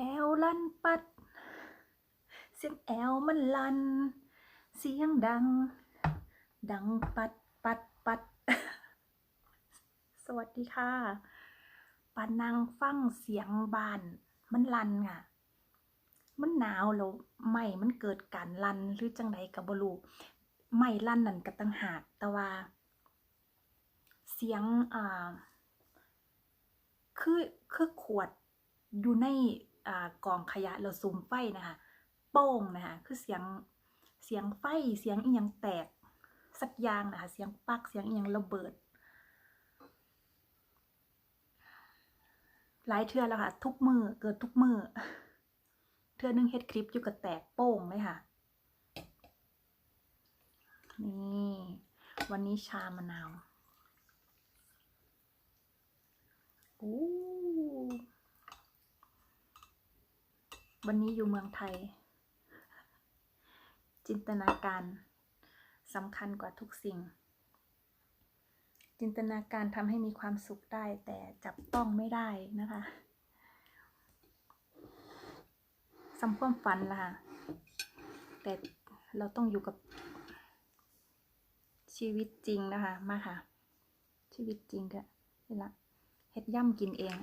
แอวลั่นปัด เสียงแอวมันลั่น เสียงดัง ดังปัดปัดปัด สวัสดีค่ะปานังฟังเสียงบาน มันลั่นค่ะ มันหนาวแล้วไม่มันเกิดการลั่นหรือจังไดกับบรูไม่ลั่นนั่นก็ตั้งหากแต่ว่า เสียงอ่าคือคือขวดอยู่ใน กองขยะแล้วสุมไฟนะคะโป้งนะคะคือเสียงเสียงไฟเสียงอีหยังแตกสักอย่างนะคะเสียงปักเสียงอีหยังระเบิด หลายเทื่อแล้วค่ะ ทุกมือเกิดทุกมือเทื่อนึงเฮ็ดคลิปอยู่กับแตกโป้งเลยค่ะนี่วันนี้ชามะนาวโอ้ วันนี้อยู่เมืองไทย จินตนาการสำคัญกว่าทุกสิ่ง จินตนาการทำให้มีความสุขได้ แต่จับต้องไม่ได้นะคะสำความฝันล่ะค่ะแต่เราต้องอยู่กับชีวิตจริงนะคะ มาค่ะ ชีวิตจริงก็นี่ละเฮ็ดย่ำกินเอง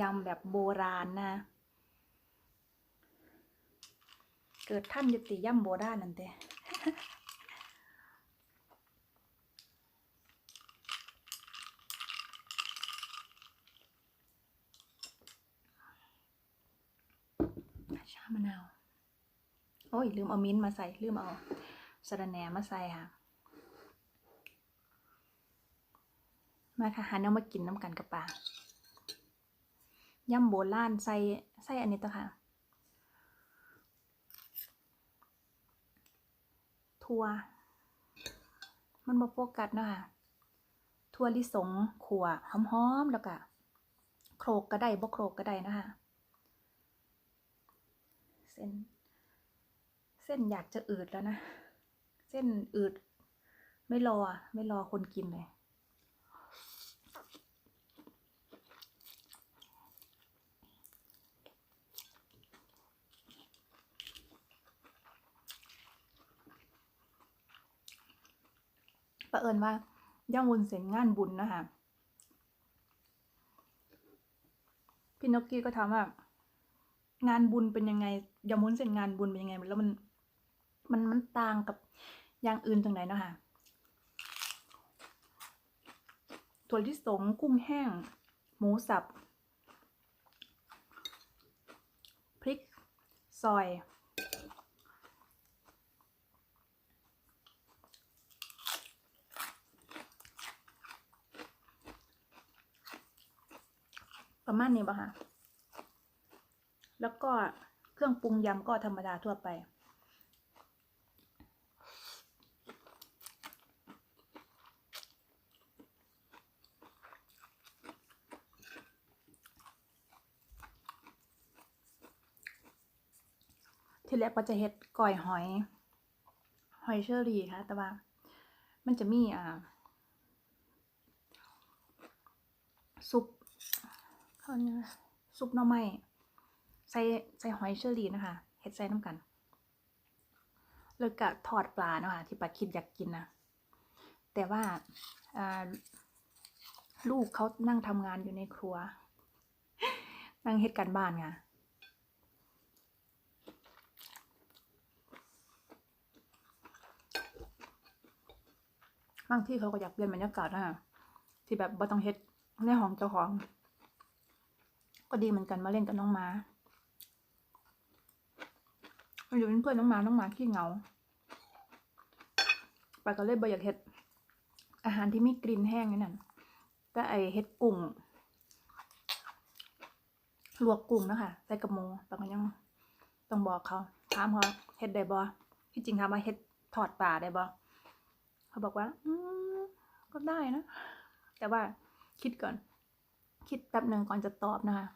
ยำแบบโบราณนะ เกิดท่านยุติย่ำโบราณนั่นเต้ชามะนาว โอ้ย ลืมเอามิ้นมาใส่ ลืมเอาสะระแหน่มาใส่ค่ะ มาค่ะหาแนวมากินน้ำกันกับปลาย่ำโบราณใส่ ใส่อันนี้ต่อค่ะัวมันมาโฟกัสเนาะค่ะทั่วลิสงขัวหอมๆแล้วก็โครกก็ได้บ่โครกก็ได้นะคะเส้น เส้นอยากจะอืดแล้วนะ เส้นอืด ไม่รอไม่รอคนกินเลย ประเอิญว่าย่างวุ้นเส้นงานบุญนะคะพี่นกกี้ก็ถามว่างานบุญเป็นยังไงยำวุ้นเส้นงานบุญเป็นยังไงแล้วมันมันมันต่างกับอย่างอื่นตรงไหนเนาะค่ะถั่วลิสงกุ้งแห้ง หมูสับ พริก ซอย ประมาณนี้ป่ะคะแล้วก็เครื่องปรุงยำก็ธรรมดาทั่วไป ที่แรกก็จะเฮ็ดก่อยหอย หอยเชอรี่ค่ะ แต่ว่า มันจะมีอ่าซุป เขาเนี่ยซุปหน่อไม้ใส่ใส่หอยเชอรี่นะคะเฮ็ดใส่น้ำกัน แล้วก็ทอดปลาเนาะค่ะที่ปลาคิดอยากกินนะแต่ว่าลูกเขานั่งทำงานอยู่ในครัว นั่งเฮ็ดการบ้านไงบางที่เขาก็อยากเปลี่ยนบรรยากาศนะคะที่แบบบ่ต้องเฮ็ดในห้องเจ้าของ ก็ดีเหมือนกันมาเล่นกับน้องม้ามาอยู่เป็นเพื่อนน้องม้าน้องม้าขี้เหงาไปก็เลยบ่อยากเฮ็ด อาหารที่มีกลิ่นแห้งนี่นั่นก็ไอเฮ็ดกุ้งลวกกุ้งนะคะใส่กับหมูแต่ก็ยังต้องบอกเขาถามเขาเฮ็ดได้บ่ที่จริงถามว่าเฮ็ดทอดปลาได้บ่เขาบอกว่า อืมก็ได้นะ แต่ว่าคิดก่อน คิดแป๊บหนึ่งก่อนจะตอบนะคะ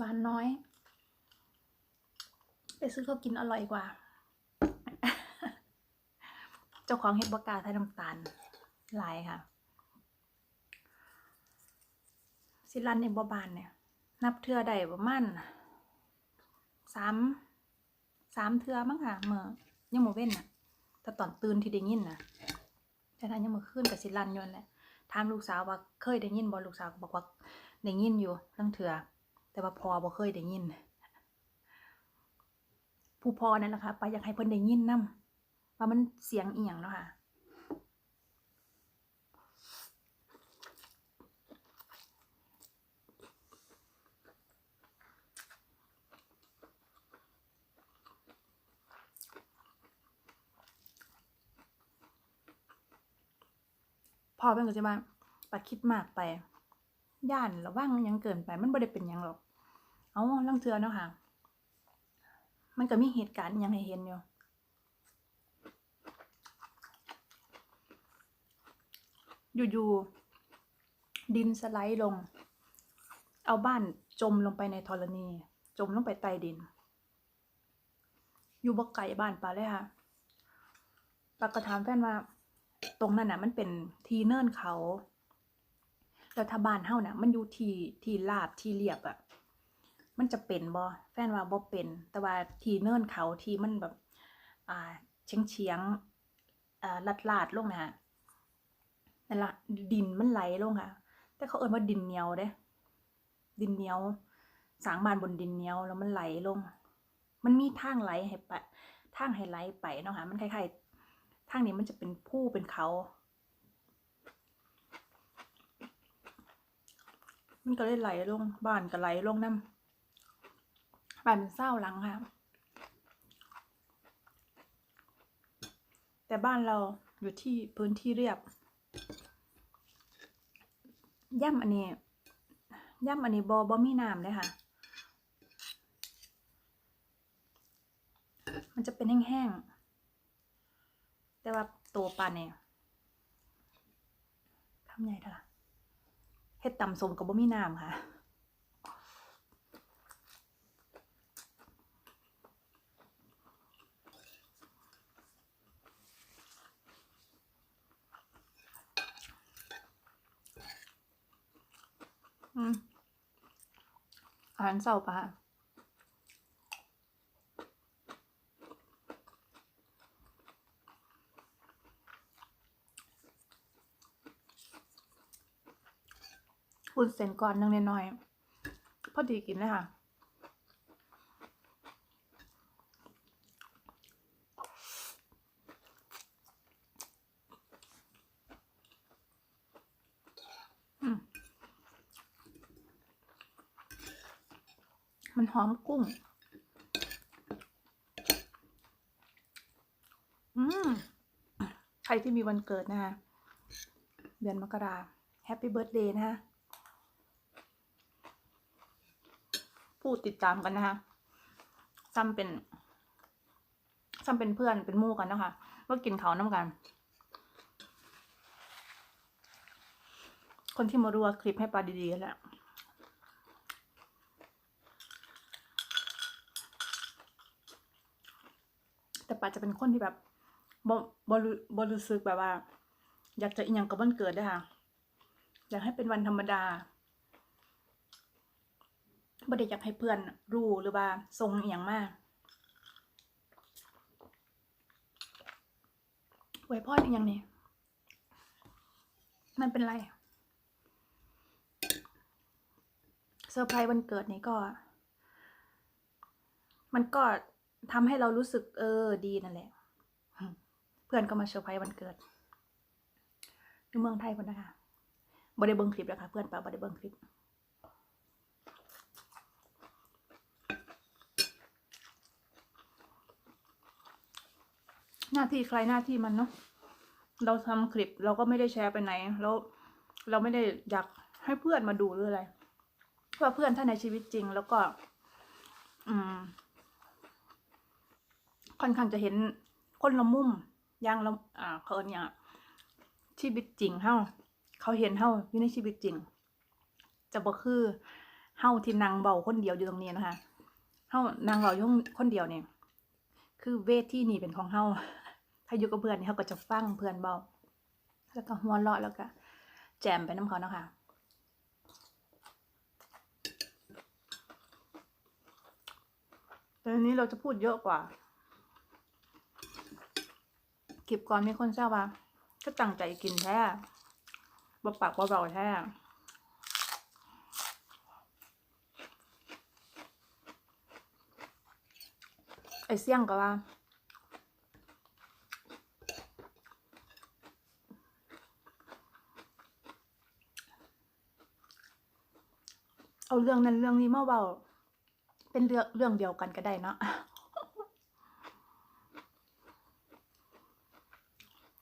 บานน้อย ไปซื้อเขาวกินอร่อยกว่า เจ้าของเฮ็ดบกาใส่น้ำตาลลายค่ะ สิรันเองบบานเนี่ย นับเทือได้ประมาณสามสามเทือมั้งค่ะเมื่อยังโมเว้นน่ะ แต่ตอนตื่นที่ได้ยินน่ะแต่ถ้ายังมือขึ้นกับสิรันอยนแหละถามลูกสาวว่าเคยได้ยินบ่ลูกสาวบอกว่าได้ยินอยู่ทั้งเทือ แต่ว่าพอบ่เคยได้ยิน ผู้พอนั่นแหละค่ะไปอยากให้เพิ่นได้ยินนํว่ามันเสียงเอียงเนาะค่ะพอเป็นก็จะมาปัดคิดมากไป ย่านระว่างยังเกินไป มันบ่ได้เป็นยังหรอก เอาลังเทือเนาะค่ะ มันก็มีเหตุการณ์ยังให้เห็นอยู่อยู่ๆดินสไลด์ลง เอาบ้านจมลงไปในธรณี จมลงไปใต้ดิน อยู่บ่ไกลบ้านปลาเลยค่ะปากก็ถามแฟนว่า ตรงนั้นน่ะ มันเป็นทีเนินเขา แล้วถ้าบานเฮาน่ะ มันอยู่ที่ที่ลาบที่เรียบอะมันจะเป็นบ่แฟนว่าบ่เป็น แต่ว่าทีเนินเขาที่มันแบบ อ่าเฉียงเฉียงอ่าลัดลาดลงนะฮะนั่นละดินมันไหลลงค่ะ แต่เขาเอ่ยว่าดินเหนียวเด้ ดินเหนียว สางบานบนดินเหนียวแล้วมันไหลลง มันมีทางไหลให้ไปทางให้ไหลไปเนาะค่ะมันคล้ายๆทางนี้มันจะเป็นผู้เป็นเขา มันก็เลยไหลลงบ้านก็ไหลลงน้ำบ้านเป็นเศร้าหลังค่ะ แต่บ้านเราอยู่ที่พื้นที่เรียบ ย่ำอันนี้ ย่ำอันนี้บอบอมีน้ำเลยค่ะ มันจะเป็นแห้งๆ แต่ว่าตัวปลาเนี่ยทำไงเถอะ เฮ็ดตำสมกับบะหมี่น้ำค่ะอืมอาหารเสาร์ปะ ค่ะคุณเส้นก่อนนึงน้อยๆพอดีกินเลยค่ะมันหอมกุ้ง อืม ใครที่มีวันเกิดนะคะ เดือนมกราแฮปปี้เบิร์ a เดย์นะคะ ผู้ติดตามกันนะคะซ้ำเป็นซ้ำเป็นเพื่อนเป็นมู่กันนะคะว่ากินเขาน้ำกัน คนที่มารัวคลิปให้ปลาดีๆแหละแต่ปาจะเป็นคนที่แบบบ่บ่รู้บ่รู้สึกแบบว่า อยากจะอีหยังกับวันเกิดเด้ค่ะ อยากให้เป็นวันธรรมดา บ่ได้อยากให้เพื่อนรู้หรือว่าส่งอีหยังมากไว้พออีหยังนี่มันเป็นไรเซอร์ไพรส์วันเกิดนี้ก็ มันก็ทำให้เรารู้สึกเออดีนั่นแหละ เพื่อนก็มาเซอร์ไพรส์วันเกิดอยู่เมืองไทยคนนะคะบได้เบิ้งคลิปแล้วค่ะ เพื่อนป่าบได้เบิ้งคลิป หน้าที่ใครหน้าที่มันเนาะเราทำคลิปเราก็ไม่ได้แชร์ไปไหน แล้วเราไม่ได้อยากให้เพื่อนมาดูหรืออะไรว่าเพื่อนถ้าในชีวิตจริง แล้วก็ อืม ค่อนข้างจะเห็นคนละมุมย่างละอ่าเขาเนอย่างชีวิตจริงเฮาเขาเห็นเฮาอยู่ในชีวิตจริง จะบ่คือเฮาที่นั่งเบาคนเดียวอยู่ตรงนี้นะคะเฮานางเรายุ่งคนเดียวเนี่ยคือเวทที่นี่เป็นของเฮา ถ้าอยู่กับเพื่อนนี่เฮาก็จะฟังเพื่อนเบาแล้วก็หัวเราะแล้วก็ แจมไปน้ำเขาเนาะค่ะแต่อันนี้เราจะพูดเยอะกว่าคลิปก่อนมีคนแซวว่า ก็ตั้งใจกินแท้บ่ปากบ่เบาแท้ไอเสี่ยงก็ว่า เอาเรื่องนั้นเรื่องนี้มาเบาเป็นเรื่องเรื่องเดียวกันก็ได้เนาะ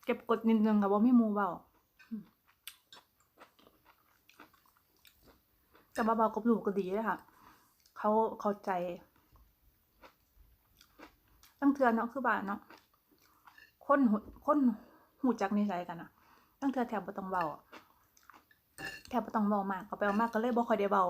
เก็บกดนิดนึงกับว่าไม่มูเบาแต่ว่าเบากับหนูก็ดีเลยค่ะ เขาเข้าใจ ตั้งเทือนเนาะคือบ้านเนาะคนหูคนหูจักนิสัยกันอะตั้งเทือแถบบ่ต้องเบาแถบบ่ต้องเบามากเอาไปเอามากก็เลยบ่ค่อยได้เบา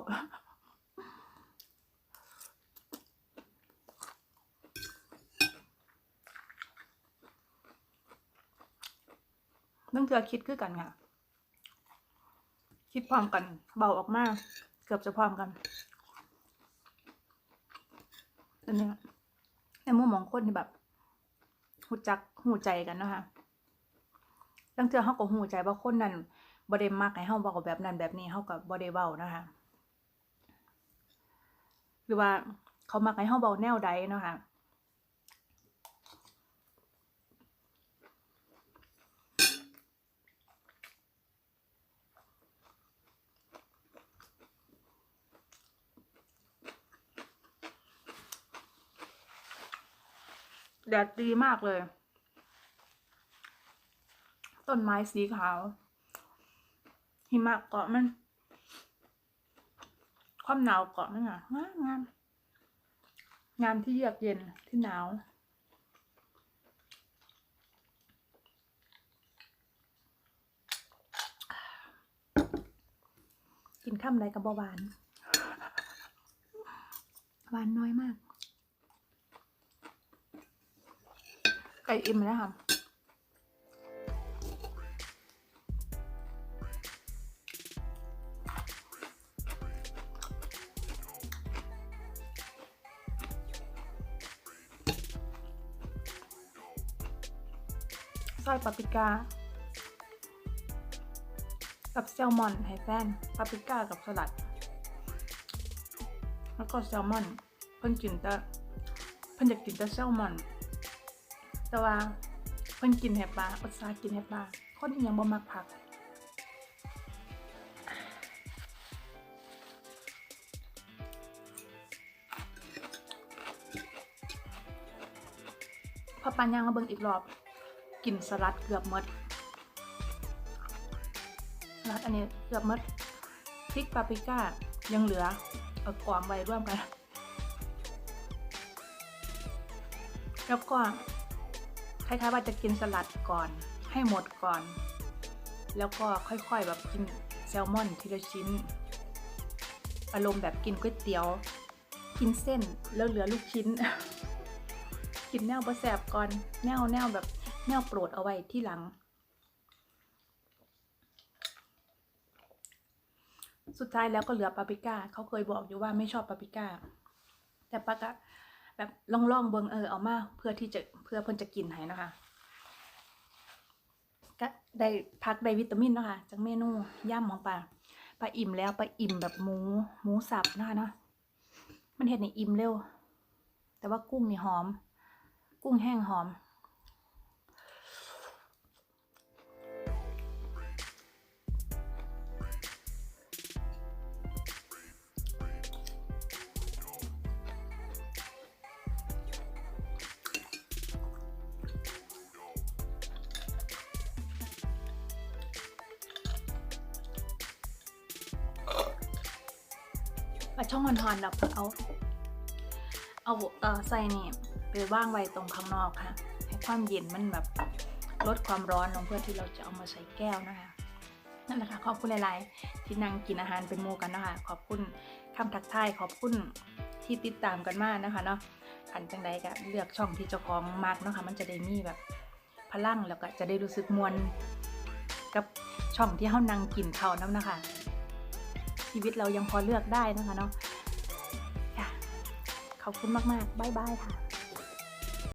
ตั้งเทือคิดคือกันค่ะ คิดพร้อมกัน เบาออกมากเกือบจะพร้อมกันอันนี้ในมุมมองคนที่แบบหูจักหูใจกันนะคะตั้งเทื่อเฮาก็หูใจว่าคนนั้นบ่ได้มักให้เฮาเว้าแบบนั้นแบบนี้เฮาก็บ่ได้เวานะคะ หรือว่าเขามักให้เฮาเว้าแนวใดนะคะ แดดดีมากเลย ต้นไม้สีขาว หิมะเกาะมัน ความหนาวเกาะมันอะงามงามงามที่เยือกเย็นที่หนาวกินข้ามอะไรกับเบาหวาน หวานน้อยมาก ไก่อิ่มแล้วค่ะซอยปาปริกา กับแซลมอนให้แฟนปาปริก้ากับสลัด แล้วก็แซลมอน เพิ่นกินแต่เพิ่นอยากกินแต่แซลมอน แต่ว่าเพิ่นกินแฮปลาอดซากินแฮปลาคนยังบ่มักผัก พอปันยางมาเบิ่งอีกรอบ กินสลัดเกือบหมดสลัดอันนี้เกือบหมดพริกปาปริก้ายังเหลือเอากวางไว้ร่วมกัน แล้วก็ คล้ายๆว่าจะกินสลัดก่อน ให้หมดก่อน แล้วก็ค่อยๆแบบกินแซลมอนทีละชิ้น อารมณ์แบบกินก๋วยเตี๋ยว กินเส้นแล้วเหลือลูกชิ้น กินแนวบะแสบก่อนแนวแนวแบบแนวโปรดเอาไว้ที่หลัง สุดท้ายแล้วก็เหลือปาปริก้าเขาเคยบอกอยู่ว่าไม่ชอบปาปริก้า แต่ปากะ แบบล่องๆเบิงเออเอามาเพื่อที่จะเพื่อเพิ่นจะกินให้นะคะก็ได้พักได้วิตามินนะคะจากเมนูย่ำของปลาปลาอิ่มแล้วปลาอิ่มแบบหมูหมูสับนะคะเนาะมันเห็ดในอิ่มเร็ว แต่ว่ากุ้งนี่หอม กุ้งแห้งหอม ช่องฮอนๆเราเอา เอาเออใส่นี่ไปว่างไว้ตรงข้างนอกค่ะ ให้ความเย็นมันแบบลดความร้อนลงเพื่อที่เราจะเอามาใส่แก้วนะคะนั่นแหละค่ะขอบคุณหลายๆที่นั่งกินอาหารเป็นหมู่กันนะคะขอบคุณคำทักทายขอบคุณที่ติดตามกันมากนะคะเนาะอันจังใดก็เลือกช่องที่เจ้าของมากเนาะค่ะมันจะได้มีแบบพลังแล้วก็จะได้รู้สึกมวลกับช่องที่เฮานั่งกินข้าน้ำนะคะ ชีวิตเรายังพอเลือกได้นะคะเนาะขอบคุณมากๆบ๊ายบายค่ะ